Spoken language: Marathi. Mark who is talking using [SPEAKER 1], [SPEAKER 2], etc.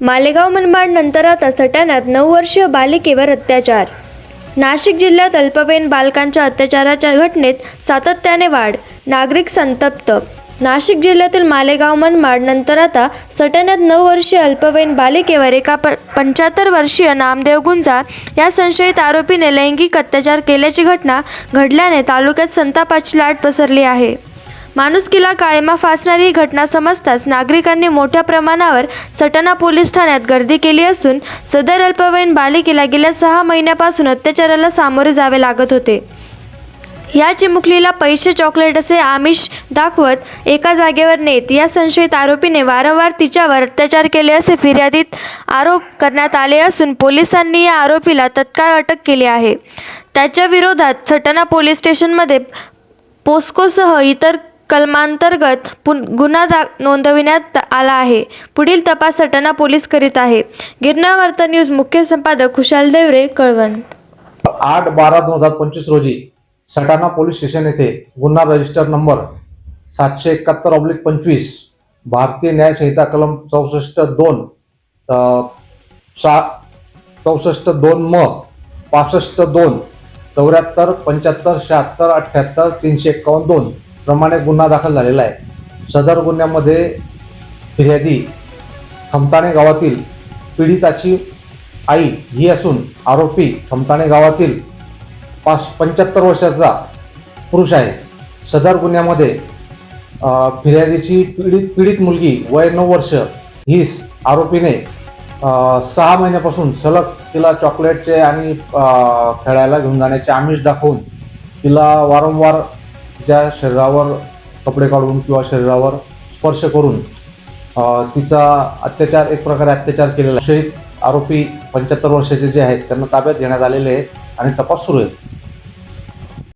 [SPEAKER 1] मालेगाव मनमाड नंतर आता सटाण्यात नऊ वर्षीय बालिकेवर अत्याचार. नाशिक जिल्ह्यात अल्पवयीन बालकांच्या अत्याचाराच्या घटनेत सातत्याने वाढ नागरिक संतप्त. नाशिक जिल्ह्यातील मालेगाव मनमाड नंतर आता सटाण्यात नऊ वर्षीय अल्पवयीन बालिकेवर एका प पंच्याहत्तर वर्षीय नामदेव गुंजा या संशयित आरोपीने लैंगिक अत्याचार केल्याची घटना घडल्याने तालुक्यात संतापाची लाट पसरली आहे. माणुसकीला काळीमा फासणारी ही घटना समजताच नागरिकांनी मोठ्या प्रमाणावर सटाणा पोलीस ठाण्यात गर्दी केली असून सदर अल्पवयीन बालिकेला गेल्या सहा महिन्यापासून अत्याचाराला सामोरे जावे लागत होते. या चिमुकलीला पैसे चॉकलेट असे आमिष दाखवत एका जागेवर नेत या संशयित आरोपीने वारंवार तिच्यावर अत्याचार केले असे फिर्यादीत आरोप करण्यात आले असून पोलिसांनी या आरोपीला तत्काळ अटक केली आहे. त्याच्या विरोधात सटाणा पोलीस स्टेशनमध्ये पोस्कोसह इतर कलमांतर्गत पुन गुन्हा दा नोंदविण्यात आला आहे. पुढील तपास सटाणा पोलीस करीत आहे. गिरणा वार्ता न्यूज मुख्य संपादक खुशाल देवरे कळवण.
[SPEAKER 2] आठ बारा दोन हजार पंचवीस रोजी सटाणा पोलीस स्टेशन येथे गुन्हा रजिस्टर नंबर सातशे एकाहत्तर ऑब्लिक पंचवीस भारतीय न्याय संहिता कलम चौसष्ट दोन सात सा चौसष्ट दोन म पासष्ट दोन चौऱ्याहत्तर पंच्याहत्तर शहात्तर अठ्ठ्याहत्तर तीनशे एक्कावन्न दोन प्रमाणे गुन्हा दाखल झालेला आहे. सदर गुन्ह्यामध्ये फिर्यादी खमताणे गावातील पीडिताची आई ही असून आरोपी खमताणे गावातील पाच पंच्याहत्तर वर्षाचा पुरुष आहे. सदर गुन्ह्यामध्ये फिर्यादीची पीडित पीडित मुलगी वय नऊ वर्ष हीच आरोपीने सहा महिन्यापासून सलग तिला चॉकलेटचे आणि खेळायला घेऊन जाण्याचे आमिष दाखवून तिला वारंवार ज्या शरीरावर कपडे काढून किंवा शरीरावर स्पर्श करून तिचा अत्याचार एक प्रकारे अत्याचार केलेला शहीद आरोपी पंच्याहत्तर वर्षाचे जे आहेत त्यांना ताब्यात घेण्यात आलेले आहे आणि तपास सुरू आहे.